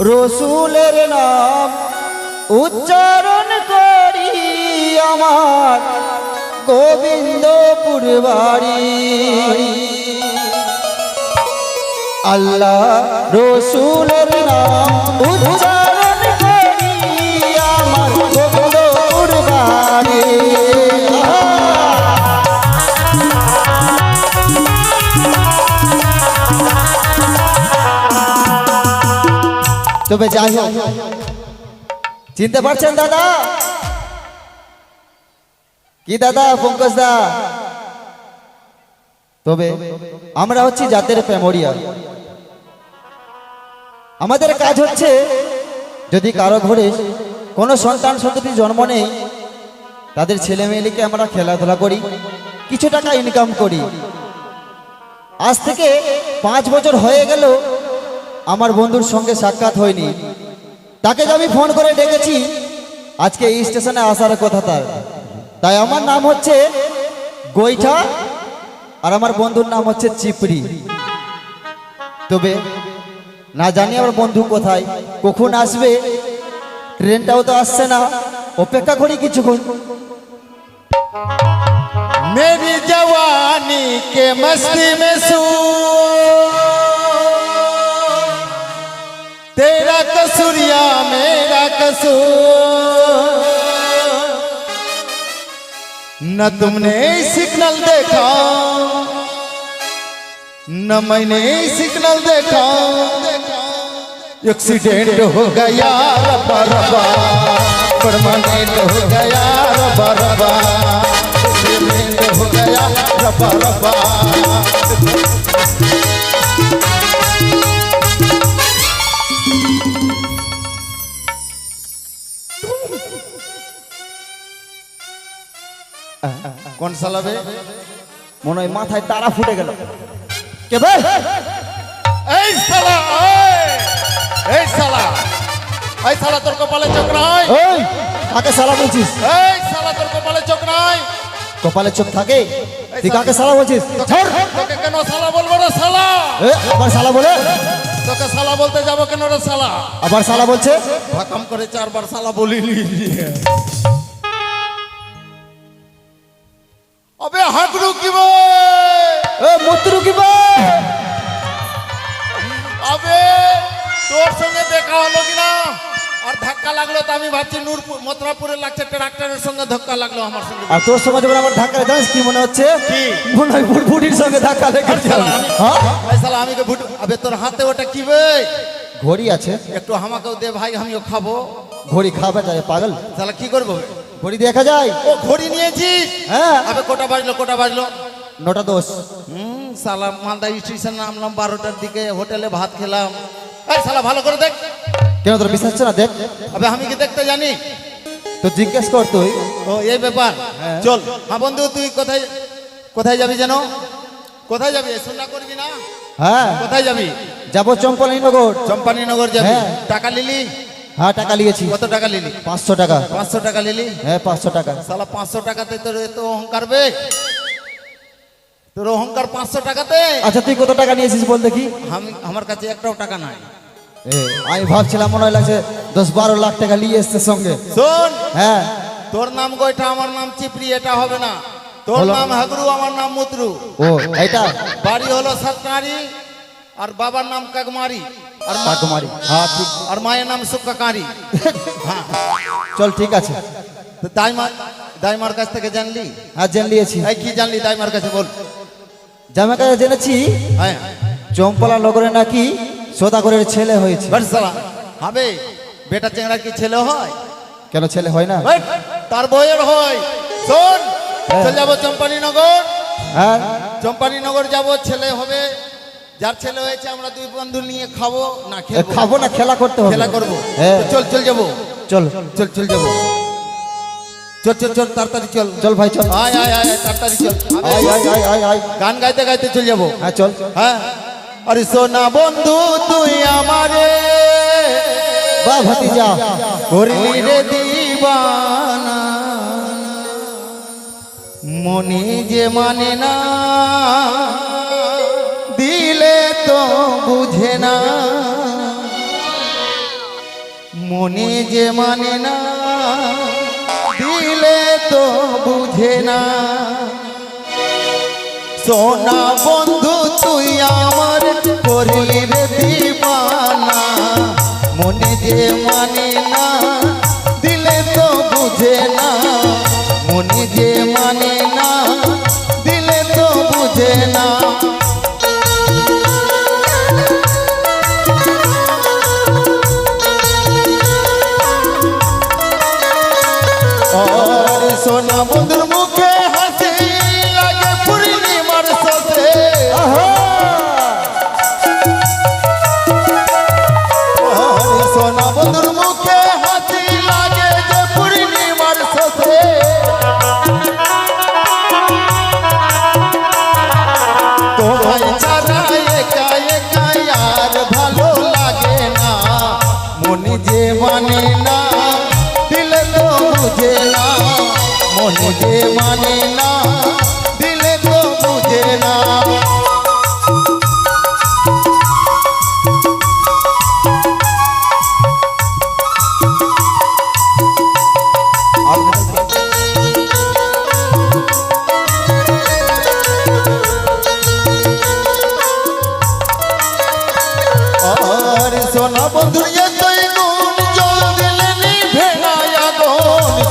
রসুলের নাম উচ্চারণ করি আমার গোবিন্দপুর বাড়ি। আল্লাহ রসুলের নাম উচ্চারণ তবে যাই হোক। চিনতে পারছেন, দাদা? কি দাদা, পঙ্কজ দা? তবে আমরা হচ্ছি জাতের প্রেমরিয়া আমাদের কাজ হচ্ছে, যদি কারও ঘরে কোনো সন্তান সন্ততি জন্ম নেই, তাদের ছেলে মেয়েকে আমরা খেলাধুলা করি, কিছু টাকা ইনকাম করি। আজ থেকে পাঁচ বছর হয়ে গেল আমার বন্ধুর সঙ্গে সাক্ষাৎ হয়নি। তাকে যে আমি ফোন করে ডেকেছি, আজকে এই স্টেশনে আসার কথা তার। তাই আমার নাম হচ্ছে গৈঠা আর আমার বন্ধুর নাম হচ্ছে চিপড়ি। তবে না জানি আমার বন্ধু কোথায়, কখন আসবে, ট্রেনটাও তো আসছে না। অপেক্ষা করি কিছুক্ষণ। মেরি জওয়ানি কে মস্তি মে সু। मेरा न तुमने सिग्नल देखा, न मैंने सिग्नल देखा। एक्सीडेंट हो गया रबा रबा परमानेंट हो गया रबा रबा एक्सीडेंट हो गया रबा रबा কোন সালাবে? মনে হয় মাথায় তারা ফুটে গেল। কে ভাই এই সালা এই সালা। এই সালা তোর কপালে চোখ নাই? কাকে সালা বলছিস? এই সালা তোর কপালে চোখ নাই? কপালে চোখ থাকে? তুই কাকে সালা বলছিস? তোকে কেন সালা বলব রে সালা? আবার সালা বলে? তোকে সালা বলতে যাব কেন রে সালা? আবার সালা বলছে? ভাকাম করে চারবার সালা বলিনি। সঙ্গে দেখা হলো কিনা? আর ধাক্কা লাগল তো আমি ভাবছি নূরপুর মথুরাপুরে লাগছে ট্রাক্টরের সঙ্গে ধাক্কা লাগল আমার সঙ্গে। আর তোর সঙ্গে যখন আমার ধাক্কা জানিস কি মনে হচ্ছে? কি? মনে হয় ফুটফুটির সঙ্গে ধাক্কা লেগেছে হ্যাঁ? ভাই শালা আমি ভুট আবে তোর হাতে ওটা কি বে? ঘড়ি আছে। একটু আমাকেও দে ভাই আমিও খাব। ঘড়ি খাবে যায় পাগল। তাহলে কি করব? ঘড়ি দেখা যায়। ও ঘড়ি নিয়েছিস হ্যাঁ। আবে কোটা বাজলো কোটা বাজলো? নটা দোষ হুম সালা মালদা স্টেশন নামলাম বারোটার দিকে হোটেলে ভাত খেলাম। এই শালা ভালো করে দেখ। কেন তোর বিশ্বাস হচ্ছে না? দেখ। আবে আমি কি দেখতে জানি? তো জিজ্ঞেস কর তুই। ও এই ব্যাপার। চল। হ্যাঁ বন্ধু তুই কোথায় কোথায় যাবি যেন? কোথায় যাবি? শুননা করবি না? হ্যাঁ। কোথায় যাবি? যাব চম্পলাইনগর চম্পানীনগর যাবি? হ্যাঁ। টাকা লিলি হ্যাঁ টাকা নিয়েছি। কত টাকা লিলি পাঁচশো টাকা। পাঁচশো টাকা লিলি হ্যাঁ পাঁচশো টাকা। সালা পাঁচশো টাকাতে তোর এত অহংকার বে। তোর অহংকার পাঁচশো টাকাতে? আচ্ছা তুই কত টাকা নিয়েছিস বল দেখি। আমার কাছে একটাও টাকা নাই। আমি ভাবছিলাম মনে হয় লাগছে দশ বারো লাখ টাকা নিয়ে এসছে সঙ্গে। শোন হ্যাঁ। তোর নাম গোয়টা আমার নাম চিপড়ি এটা হবে না। তোর নাম হাগরু আমার নাম মুতরু। ও এটা বাড়ি হলো সাতকারি আর বাবার নাম কাকমারি। আর মা- কাকুমারি। হ্যাঁ ঠিক। আর মায়ের নাম সুক্কাকারি হ্যাঁ। চল ঠিক আছে। তো দাইমার দাইমার কাছ থেকে জানলি? হ্যাঁ জেনে নিয়েছি এই কি জানলি দাইমার কাছে বল। জামা কাছে জেনেছি হ্যাঁ। চম্পলা নগরে নাকি সদাগরের ছেলে হয়েছে। হবে বেটা চেংড়ার কি ছেলে হয়? কেন ছেলে হয় না? তার বইয়ের হয়। শোন চল যাব চম্পানীনগর। হ্যাঁ। চম্পানীনগর যাব ছেলে হবে। যার ছেলে হয়েছে আমরা দুই বন্ধু নিয়ে খাব না খাব না খেলা করতে হবে। খেলা করব। হ্যাঁ। চল চল যাব। চল। চল চল যাব। চল চল চল তাড়াতাড়ি চল। চল ভাই চল। আয় আয় আয় তাড়াতাড়ি চল। আয় আয় আয় আয়। গান গাইতে গাইতে চল যাব। হ্যাঁ চল। হ্যাঁ। আরে সোনা বন্ধু, তুই আমারে বা ভাতিজা, করলি রে দিবানা। মনে যে মানে না, দিলে তো বুঝে না। মনে যে মানে না, দিলে তো বুঝে না। সোনা বন্ধু করলি রে দিবানা, মনে যে মানে না, দিলে তো বুঝে না। মনে যে মানে না, দিলে তো বুঝে না। সোনা বন্ধুর মনে যে মানে না দিলে তো বুঝে না মনে যে মানে না দিলে তো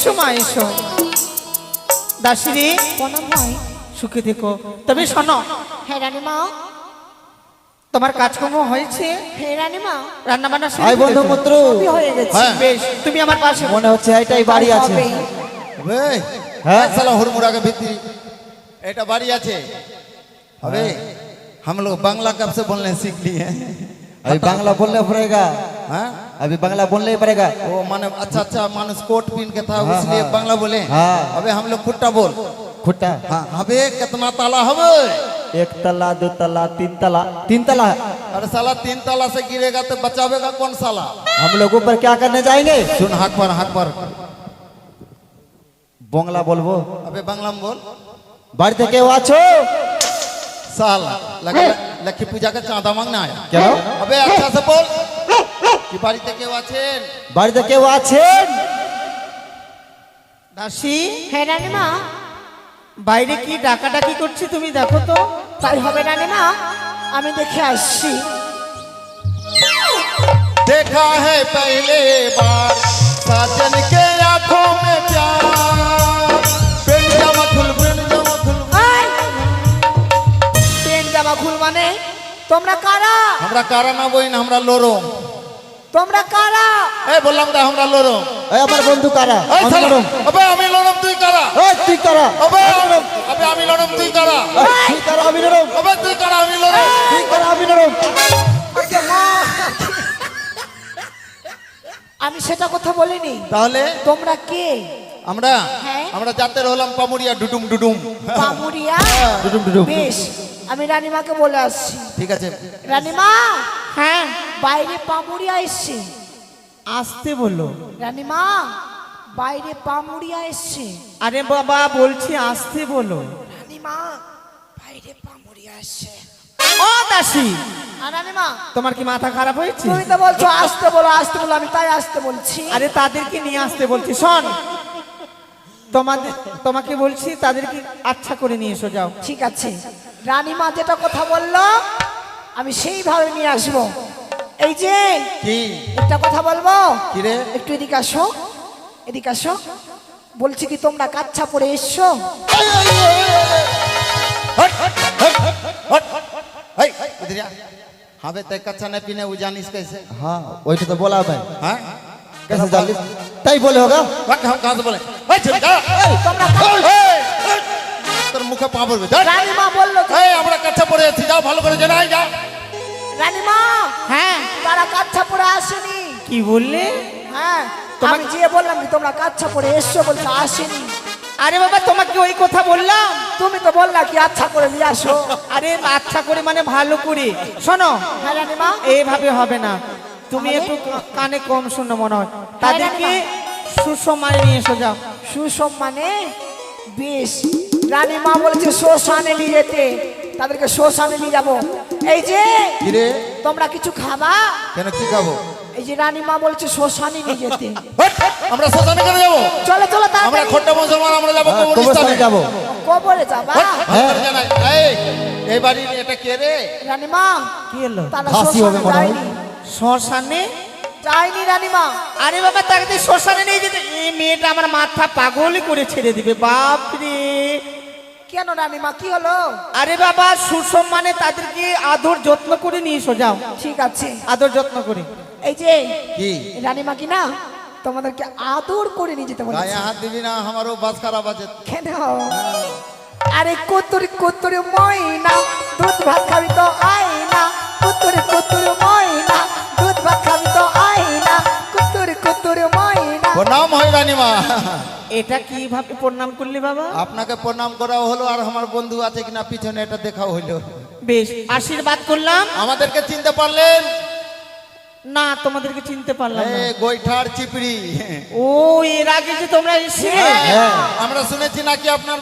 এসো মা এসো দাসী রে প্রণাম হয় সুখে থেকো তবে শোনো হ্যাঁ রানীমা তোমার কাজকর্ম হয়েছে হ্যাঁ রানীমা রান্না বান্না আই বন্ধু পুত্র সবই হয়ে গেছে হ্যাঁ বেশ তুমি আমার পাশে মনে হচ্ছে এটাই বাড়ি আছে হবেই। হ্যাঁ হ্যাঁ। साला हुरमुरा के भीतरी এটা বাড়ি আছে अबे हम लोग बांग्ला कब से बोलने सीख लिए हैं अभी बांग्ला बोलना पड़ेगा। हाँ? हाँ? अभी बांग्ला बोलना ही पड़ेगा। वो माने अच्छा अच्छा मानस कोट पहन के था हाँ, इसलिए हाँ। बांग्ला बोले। हाँ, अबे हम लोग खुट्टा बोल। खुट्टा? हाँ अबे कितना ताला हम एक तला दो तला तीन तला। तीन तला? अरे साला तीन तला से गिरेगा तो बचावेगा कौन साला? हम लोग ऊपर क्या करने जाएँगे? सुन हाथ पर हाथ पर। बंगला बोलबो अबे बांग्ला में बोल। बाड़ी थे के वाचो। साला लगा लक्ष्मी पूजा का चांदा मांगना आया কেন अबे अच्छा से बोल कि বাড়িতে কেউ আছেন বাড়িতে কেউ আছেন দাসী হ্যাঁ রানীমা বাইরে কি ডাকাডাকি করছি তুমি দেখো তো তাই হবে রানীমা আমি দেখে আসছি देखा है पहले बार साजन के आंखों में प्यार মানে? তোমরা কারা? আমরা কারা না বই না আমরা লরম তোমরা কারা? এই বললাম তো আমরা লরম এই আমার বন্ধু কারা? এই লরম আবে আমি লরম তুই কারা? ওই তুই কারা? আবে লরম আমি লরম তুই কারা? তুই কারা? আমি লরম আবে তুই কারা? আমি লরম তুই কারা? আমি লরম আমি সেটা কথা বলিনি। তাহলে? তোমরা কে? আমরা হ্যাঁ। আমরা যাতে রহলাম পামুরিয়া ডুডুম ডুডুম। বামুরিয়া ডুডুম ডুডুম। বেশ আমি রানীমাকে বলে আসছি। ঠিক আছে। রানীমা? হ্যাঁ। বাইরে পামুরিয়া এসছে। আসতে বলো রানীমা বাইরে পামুরিয়া এসছে। আরে বাবা বলছি আসতে বলো রানীমা বাইরে পামুরিয়া এসছে। ও দাসী! রানীমা তোমার কি মাথা খারাপ হয়েছে? তুমি তো বলছো আসতে বলো আসতে বলো আমি তাই আসতে বলছি। আরে তাদেরকে নিয়ে আসতে বলছি শোন। তোমাদের তোমাকে বলছি তাদেরকে আচ্ছা করে নিয়ে এসো যাও। ঠিক আছে। রানী মা যেটা কথা বলল আমি সেইভাবে নিয়ে আসব। এই যে কি? একটা কথা বলব? রে? একটু এদিকে আসো এদিকে আসো। বলছি কি তোমরা কাচ্ছা পরে এসছো? হবে তাই কাচ্ছা না পিনে ও জানিস হ্যাঁ ওইটা তো বলা হবে হ্যাঁ? কেসে জানিস? তাই বলে হোক বলে। তোর মুখে পা রানীমা বলল আমরা কাছা পড়ে আছি যাও ভালো করে জানাই যা। হ্যাঁ। আসেনি। কি হ্যাঁ বললাম তোমরা এসছো বলছো আসেনি। আরে বাবা তোমাকে ওই কথা বললাম। তুমি তো বললা কি আচ্ছা করে নিয়ে আসো। আরে আচ্ছা করে মানে ভালো করে। শোনো। হ্যাঁ এইভাবে হবে না। তুমি? একটু কানে কম শুনো মনে হয়। তাদেরকে সুসময় নিয়ে এসো যাও। সুসম্মানে? বেশ। রানী মা বলেছে শ্মশানে নিয়ে যেতে। তাদেরকে শ্মশানে নিয়ে যাব। এই যে তোমরা কিছু খাবা? কেন কি খাব? এই যে রানী মা বলছে শ্মশানে নিয়ে যেতে। আমরা শ্মশানে কেন যাব? চলো চলো আমরা খোট্টা মুসলমান আমরা যাব হ্যাঁ, কবরস্থানে। যাব। কবরে যাবা? এই, এই বাড়ির এটা কে রে? রানীমা কি হলো? তারা শ্মশানে যায়নি। শ্মশানে যায়নি রানীমা। আরে বাবা তাকে তো শ্মশানে নিয়ে যেতে এই মেয়েটা আমার মাথা পাগল করে ছেড়ে দিবে বাপরে। কেন রানীমা কি হলো? আরে বাবা সুসম্মানে তাদেরকে আদর যত্ন করে নিয়ে এসো যাও। ঠিক আছে। আদর যত্ন করে। এই যে কি? রানীমা কি না তোমাদেরকে আদর করে নিয়ে যেতে গায়ে বলেছে হাত দিবি না আমারও বাস খারাপ আছে। কেন? আরে কতুরি কতুরি ময়না দুধ ভাত খাবি তো আয় না কতুরি কতুরি কতুরি ময়না। প্রণাম হয় রানীমা এটা কীভাবে প্রণাম করলি বাবা? আপনাকে প্রণাম করা হলো আর আমার বন্ধু আছে কিনা পিছনে এটা দেখাও হইল বেশ আশীর্বাদ করলাম। আমাদেরকে চিনতে পারলেন? না তোমাদেরকে চিনতে পারলাম না। গোইঠার চিপড়ি। ও এর আগে যে তোমরা এসে হ্যাঁ আমরা শুনেছি নাকি আপনার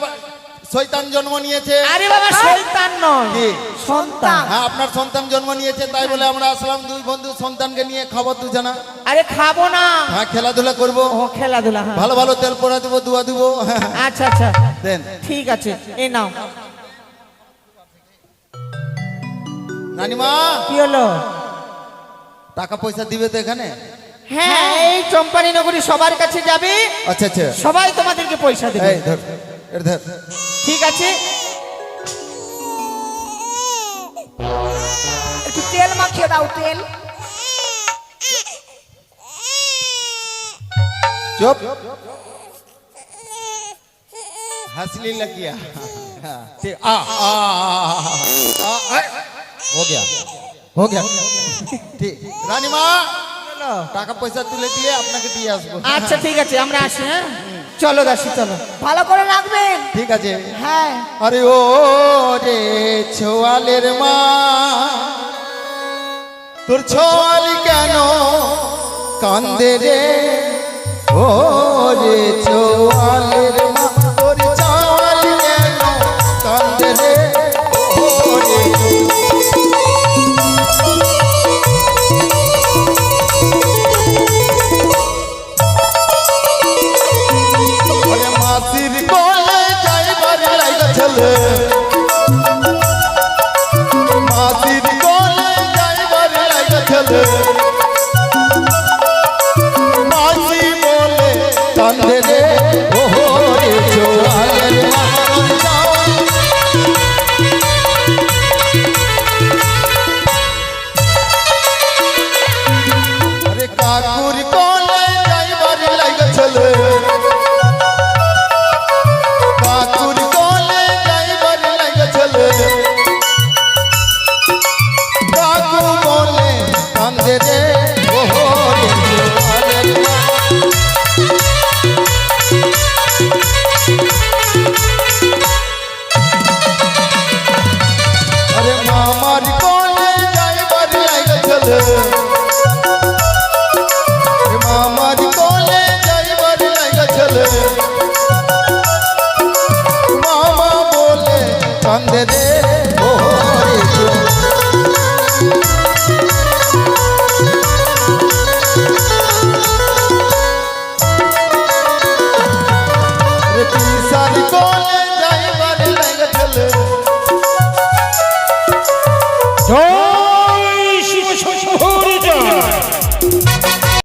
শয়তান জন্ম নিয়েছে। আরে বাবা শয়তান নয়। কি? সন্তান। হ্যাঁ আপনার সন্তান জন্ম নিয়েছে তাই বলে আমরা আসলাম দুই বন্ধু সন্তানকে নিয়ে খাব দুজনা। আরে খাব না। হ্যাঁ খেলাধুলা করব। ও খেলাধুলা হ্যাঁ। ভালো ভালো তেল পরা দেবো দুয়া দেবো। আচ্ছা আচ্ছা। দেন। ঠিক আছে এ নাও। নানিমা! কি হলো? টাকা পয়সা দিবে তো এখানে? হ্যাঁ এই চম্পানি নগরী সবার কাছে যাবে। আচ্ছা আচ্ছা। সবাই তোমাদেরকে পয়সা দেবে। এই ধর। ঠিক আছে একটু তেল মাখিয়ে দাও তেল চুপ हंसली लगिया हाँ, ठीक आ आ आ, आ, हो गया हो गया ঠিক রানীমা টাকা পয়সা তুলে দিয়ে আপনাকে দিয়ে আসবো আচ্ছা ঠিক আছে আমরা আসি হ্যাঁ চলো দাসি চলো। ভালো করে রাখবেন? ঠিক আছে। হ্যাঁ। আরে ও রে ছোয়ালের মা। তোর ছোয়ালি কেন কান্দে রে? ও রে ছোয়ালের yeah.